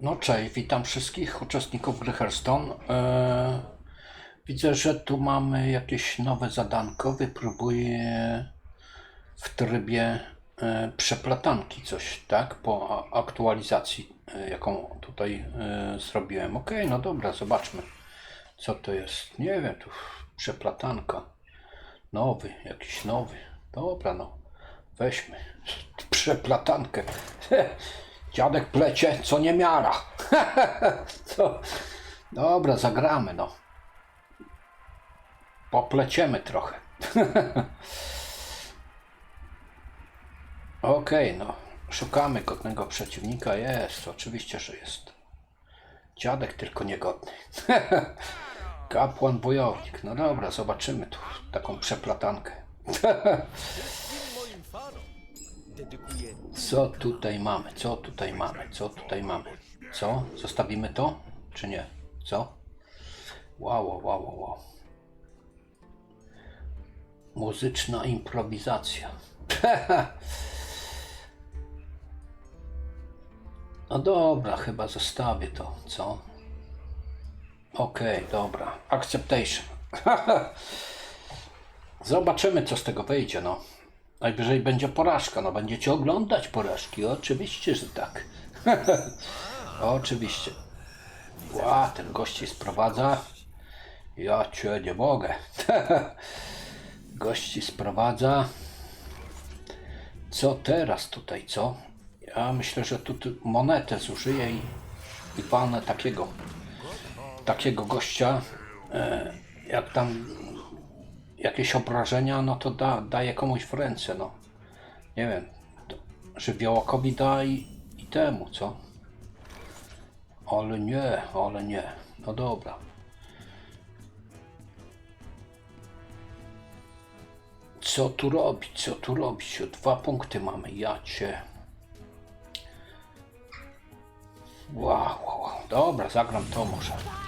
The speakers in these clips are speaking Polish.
No cześć, witam wszystkich uczestników gry Hearthstone. Eee, widzę, że tu mamy jakieś nowe zadanko. Wypróbuję w trybie e, przeplatanki coś, tak? Po aktualizacji, e, jaką tutaj e, zrobiłem. Ok, no dobra, zobaczmy, co to jest. Nie wiem, tu przeplatanka. Nowy, jakiś nowy. Dobra, no. Weźmy przeplatankę. Dziadek plecie, co nie miara. co? Dobra, zagramy, no. Popleciemy trochę. Okej, no. Szukamy godnego przeciwnika. Jest, oczywiście, że jest. Dziadek tylko niegodny. Kapłan bojownik. No dobra, zobaczymy tu taką przeplatankę. Co tutaj mamy? Co tutaj mamy? Co tutaj mamy? Co? Zostawimy to? Czy nie? Co? Wow, wow, wow, wow. Muzyczna improwizacja. No dobra, chyba zostawię to, co? Okej, dobra. Acceptation. Zobaczymy, co z tego wyjdzie, no. Najwyżej będzie porażka, no będziecie oglądać porażki, oczywiście, że tak. oczywiście. Ła, ten gości sprowadza. Ja cię nie mogę. gości sprowadza. Co teraz tutaj, co? Ja myślę, że tu monetę zużyję i, i palnę takiego, takiego gościa, e, jak tam jakieś obrażenia, no to da, daje komuś w ręce, no. Nie wiem, żywiołakowi da i, i temu, co? Ale nie, ale nie. No dobra. Co tu robić, co tu robić? Dwa punkty mamy, ja cię. Wow. Dobra, zagram to może.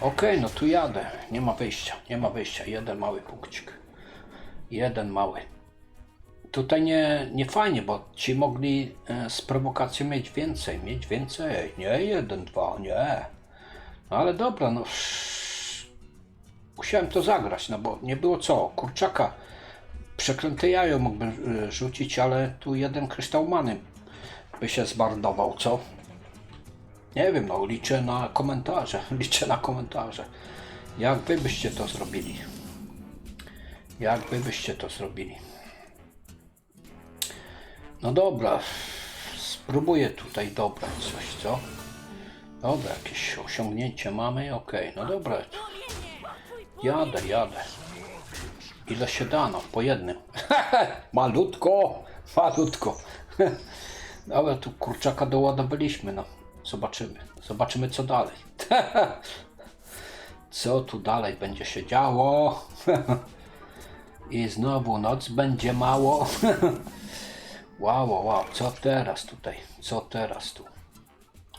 Okej, no tu jadę. Nie ma wyjścia, nie ma wyjścia. Jeden mały punkcik. Jeden mały. Tutaj nie, nie fajnie, bo ci mogli e, z prowokacją mieć więcej, mieć więcej. Nie jeden, dwa, nie. No ale dobra, no. Musiałem to zagrać, no bo nie było co. Kurczaka, przeklęte jajo mógłbym e, rzucić, ale tu jeden kryształ many by się zmarnował, co? Nie wiem, no liczę na komentarze, liczę na komentarze. Jak wy byście to zrobili? Jak wy byście to zrobili? No dobra, spróbuję tutaj dobrać coś, co? Dobra, jakieś osiągnięcie mamy, okej, no dobra. Jadę, jadę. Ile się da, no, po jednym. malutko, malutko. Dobra, tu kurczaka doładowaliśmy, no. Zobaczymy. Zobaczymy, co dalej. co tu dalej będzie się działo? I znowu noc będzie mało. wow, wow, wow. Co teraz tutaj? Co teraz tu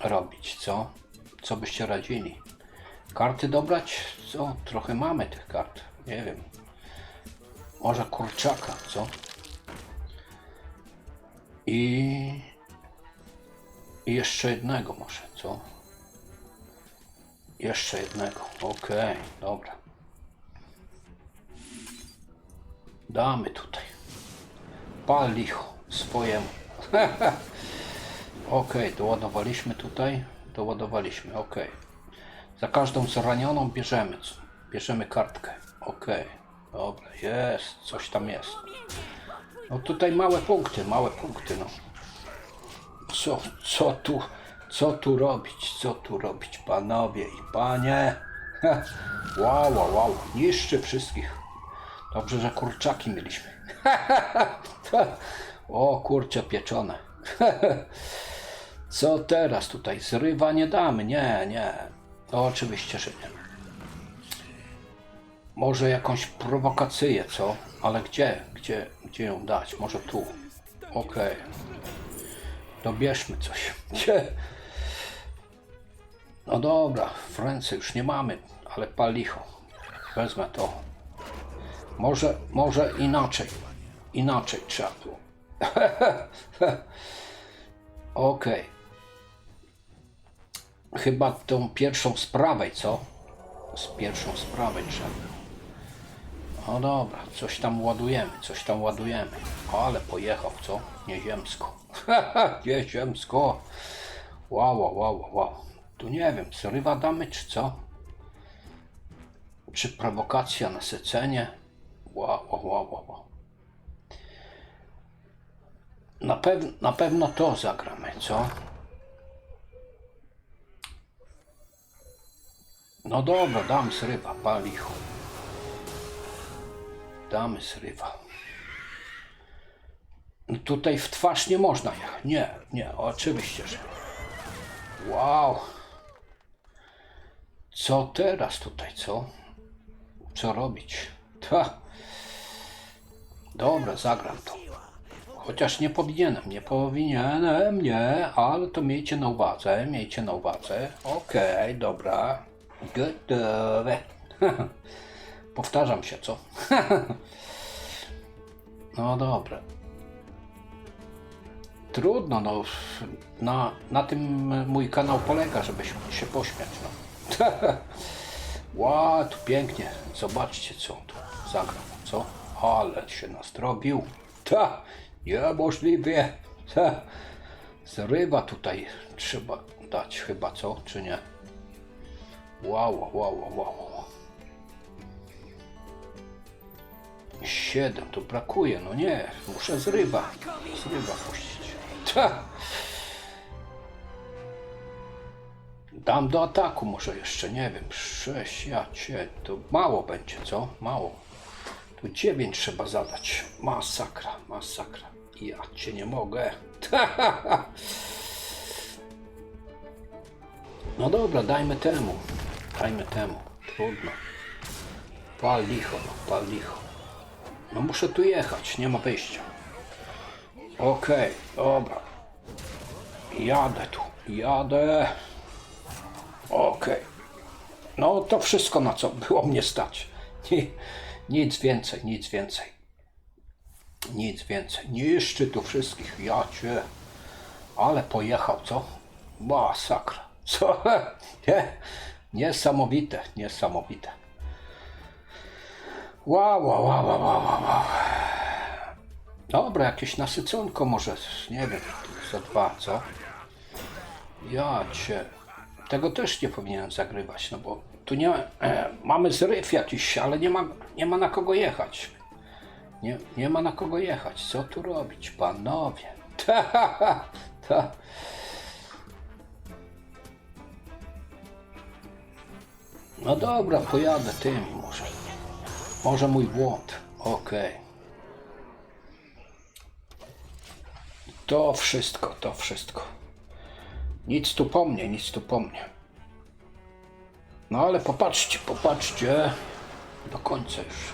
robić? Co? Co byście radzili? Karty dobrać? Co? Trochę mamy tych kart. Nie wiem. Może kurczaka, co? I i jeszcze jednego może, co? Jeszcze jednego. Okej, dobra. Damy tutaj. Pal swojemu. Okej, doładowaliśmy tutaj. Doładowaliśmy, okej. Za każdą zranioną bierzemy. co? Bierzemy kartkę. Okej, dobra, jest. Coś tam jest. No tutaj małe punkty, małe punkty, no. Co, co tu, co tu robić, co tu robić, panowie i panie? Wow, wow, wow, niszczy wszystkich. Dobrze, że kurczaki mieliśmy. O, kurcze pieczone. Co teraz tutaj? Zrywa nie damy, nie, nie. No, oczywiście, że nie. Może jakąś prowokację, co? Ale gdzie, gdzie, gdzie ją dać? Może tu. Okej. Dobierzmy coś. No dobra, w ręce już nie mamy, ale palicho. Wezmę to. Może, może inaczej. Inaczej trzeba było. Okej. chyba tą pierwszą z prawej, co? Z pierwszą z prawej trzeba. No dobra, coś tam ładujemy, coś tam ładujemy. Ale pojechał, co? Nieziemsko. Nieziemsko. Wow, wow, wow. Tu nie wiem, zrywa damy, czy co? Czy prowokacja na secenie? Wow, wow, wow, wow. Na, pew- na pewno to zagramy, co? No dobra, dam zrywa, palicho. Damy zrywa. No tutaj w twarz nie można. Nie, nie, oczywiście, że. Wow. Co teraz tutaj, co? Co robić? Ta. Dobra, zagram to. Chociaż nie powinienem, nie powinienem, nie, ale to miejcie na uwadze, miejcie na uwadze. Okej, dobra. Gotowe. Powtarzam się, co? no dobra. Trudno, no. Na, na tym mój kanał polega, żeby się, się pośmiać, no. Ła, tu pięknie. Zobaczcie, co on tu zagrał, co? Ale się nastrobił. Ta, niemożliwie. Ta. Zrywa tutaj trzeba dać chyba, co? Czy nie? Wow, wow, wow, wow, Siedem, tu brakuje, no nie, muszę zrywa, zrywa puścić. Ta. Dam do ataku może jeszcze, nie wiem, sześć, ja cię, to mało będzie, co? Mało. Tu dziewięć trzeba zadać. Masakra, masakra. Ja cię nie mogę. No dobra, dajmy temu. Dajmy temu. Trudno. Pal licho, no, pal licho. No muszę tu jechać, nie ma wyjścia. Okej, dobra. Jadę tu, jadę. Okej. No to wszystko na co było mnie stać. Ni- Nic więcej, nic więcej. Nic więcej. Niszczy tu wszystkich. Ja cię. Ale pojechał, co? Masakra. Co? Nie? Niesamowite, niesamowite. Wow, wow, wow, wow, wow, wow. Dobra, jakieś nasyconko może, nie wiem, za dwa, co? Ja cię. Tego też nie powinienem zagrywać, no bo tu nie e, mamy zryw jakiś, ale nie ma, nie ma na kogo jechać. Nie, nie ma na kogo jechać. Co tu robić, panowie? Ta, ta. No dobra, pojadę tym może. Może mój błąd. Okej. To wszystko, to wszystko. Nic tu po mnie, nic tu po mnie. No ale popatrzcie, popatrzcie. Do końca już.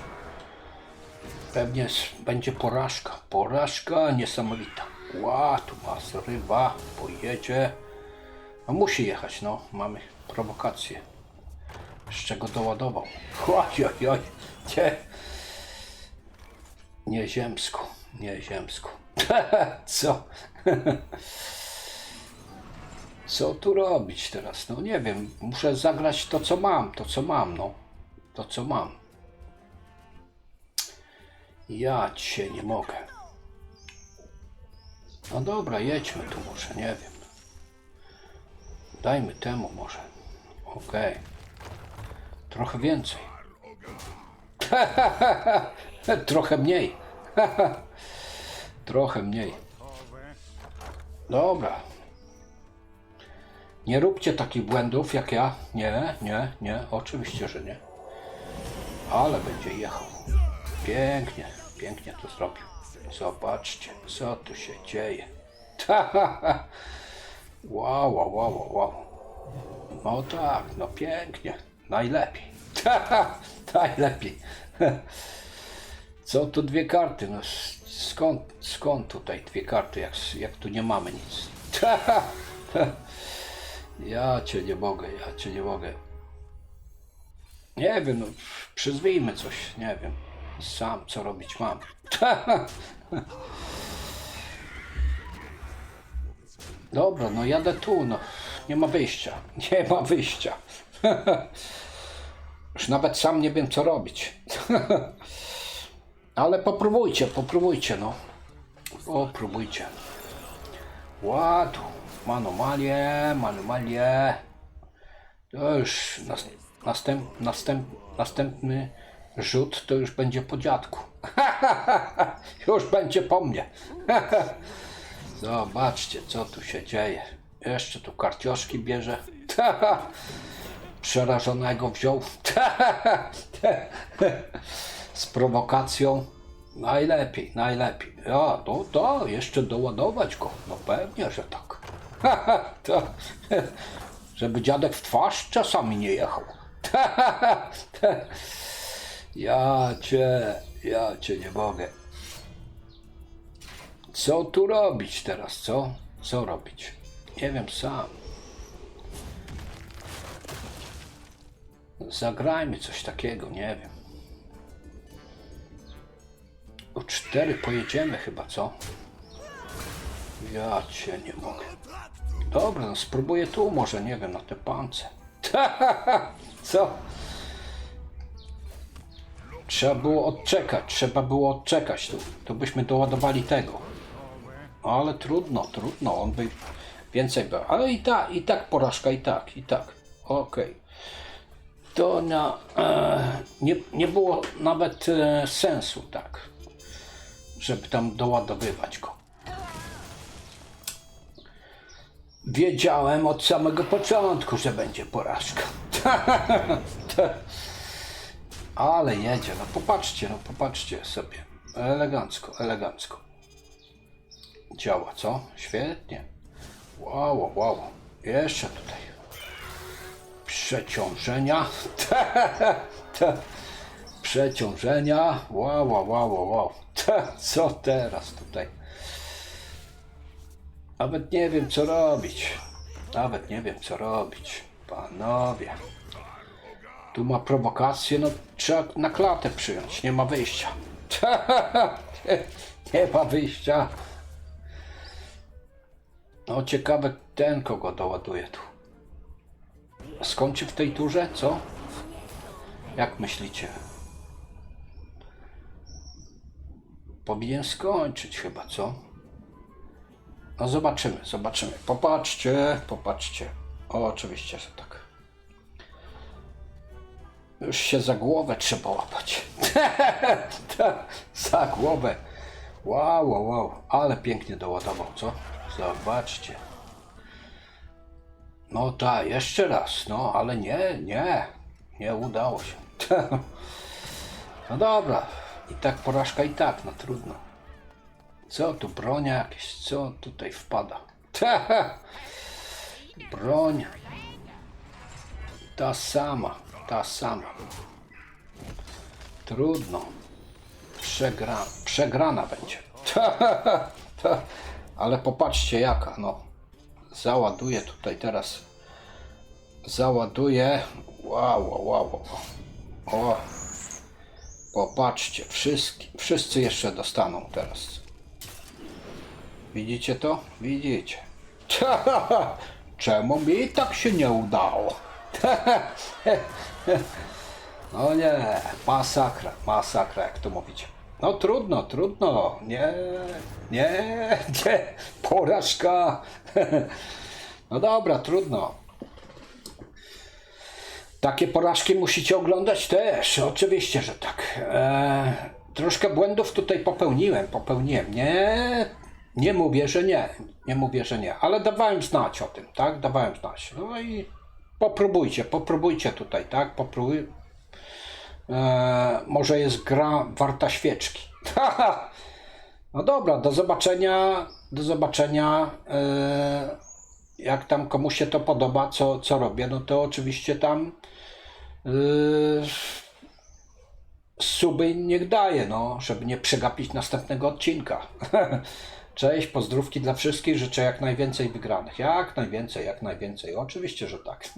Pewnie będzie porażka. Porażka niesamowita. Ła, tu ma zrywa, pojedzie. No musi jechać, no. Mamy prowokację. Z czego doładował. Oj, oj, oj. Nie. Nieziemsko, nieziemsko. Co? Co tu robić teraz? No nie wiem, muszę zagrać to, co mam, to, co mam, no. To, co mam. Ja cię nie mogę. No dobra, jedźmy tu może, nie wiem. Dajmy temu może. Okej. Trochę więcej. Trochę mniej. Trochę mniej. Dobra. Nie róbcie takich błędów jak ja. Nie, nie, nie. Oczywiście, że nie. Ale będzie jechał. Pięknie, pięknie to zrobił. Zobaczcie, co tu się dzieje. Wow, wow, wow, wow. No tak, no pięknie. Najlepiej. Najlepiej. Co tu dwie karty? No skąd, skąd tutaj dwie karty, jak, jak tu nie mamy nic? Ja cię nie mogę, ja cię nie mogę. Nie wiem, no przyzwijmy coś, nie wiem. Sam co robić mam. Dobra, no jadę tu, no. Nie ma wyjścia. Nie ma wyjścia. Już nawet sam nie wiem, co robić. Ale popróbujcie, popróbujcie, no. Popróbujcie. Ładu. Manumalie, manumalie. To już nas, następ, następ, następny rzut to już będzie po dziadku. już będzie po mnie. Zobaczcie, co tu się dzieje. Jeszcze tu karcioszki bierze. Przerażonego wziął. Z prowokacją. Najlepiej, najlepiej. Ja, to, to, jeszcze doładować go. No pewnie, że tak. to, żeby dziadek w twarz czasami nie jechał. ja cię, ja cię nie mogę. Co tu robić teraz, co? Co robić? Nie wiem sam. Zagrajmy coś takiego, nie wiem. O cztery pojedziemy chyba, co? Ja cię nie mogę. Dobra, no spróbuję tu może, nie wiem, na te pance. Co? Trzeba było odczekać, trzeba było odczekać tu. To byśmy doładowali tego. Ale trudno, trudno, on by więcej był. Ale i tak, i tak porażka, i tak, i tak. Okej. To na, e, nie, nie było nawet e, sensu, tak, żeby tam doładowywać go. Wiedziałem od samego początku, że będzie porażka. Ale jedzie, no popatrzcie, no popatrzcie sobie. Elegancko, elegancko. Działa, co? Świetnie. Wow, wow. Jeszcze tutaj. Przeciążenia. Przeciążenia. Wow, wow, wow, wow. Co teraz tutaj? Nawet nie wiem, co robić. Nawet nie wiem, co robić. Panowie. Tu ma prowokację, no trzeba na klatę przyjąć. Nie ma wyjścia. nie ma wyjścia. No ciekawe ten kogo doładuje tu. Skończy w tej turze, co? Jak myślicie? Powinien skończyć chyba, co? No zobaczymy, zobaczymy. Popatrzcie, popatrzcie. O, oczywiście, że tak. Już się za głowę trzeba łapać. za głowę. Wow, wow, wow. Ale pięknie doładował, co? Zobaczcie. No tak, jeszcze raz. No, ale nie, nie. Nie udało się. no dobra. I tak porażka i tak, no trudno. Co tu, bronia jakieś, co tutaj wpada? Broń. Ta sama, ta sama. Trudno. Przegra, przegrana będzie. Ale popatrzcie jaka, no. Załaduję tutaj teraz. Załaduję. Wow, wow, wow. O. Popatrzcie, wszyscy, wszyscy jeszcze dostaną teraz. Widzicie to? Widzicie. Czemu mi tak się nie udało? No nie, masakra, masakra, jak to mówicie. No trudno, trudno, nie, nie, nie, porażka. No dobra, trudno. Takie porażki musicie oglądać też, oczywiście, że tak. E, troszkę błędów tutaj popełniłem, popełniłem. Nie, nie mówię, że nie, nie mówię, że nie, ale dawałem znać o tym, tak? Dawałem znać. No i popróbujcie, popróbujcie tutaj, tak? Popróbuj. E, może jest gra warta świeczki. no dobra, do zobaczenia, do zobaczenia. E, jak tam komuś się to podoba, co, co robię, no to oczywiście tam yy, suby niech daje, no, żeby nie przegapić następnego odcinka. Cześć, pozdrówki dla wszystkich, życzę jak najwięcej wygranych. Jak najwięcej, jak najwięcej. Oczywiście, że tak.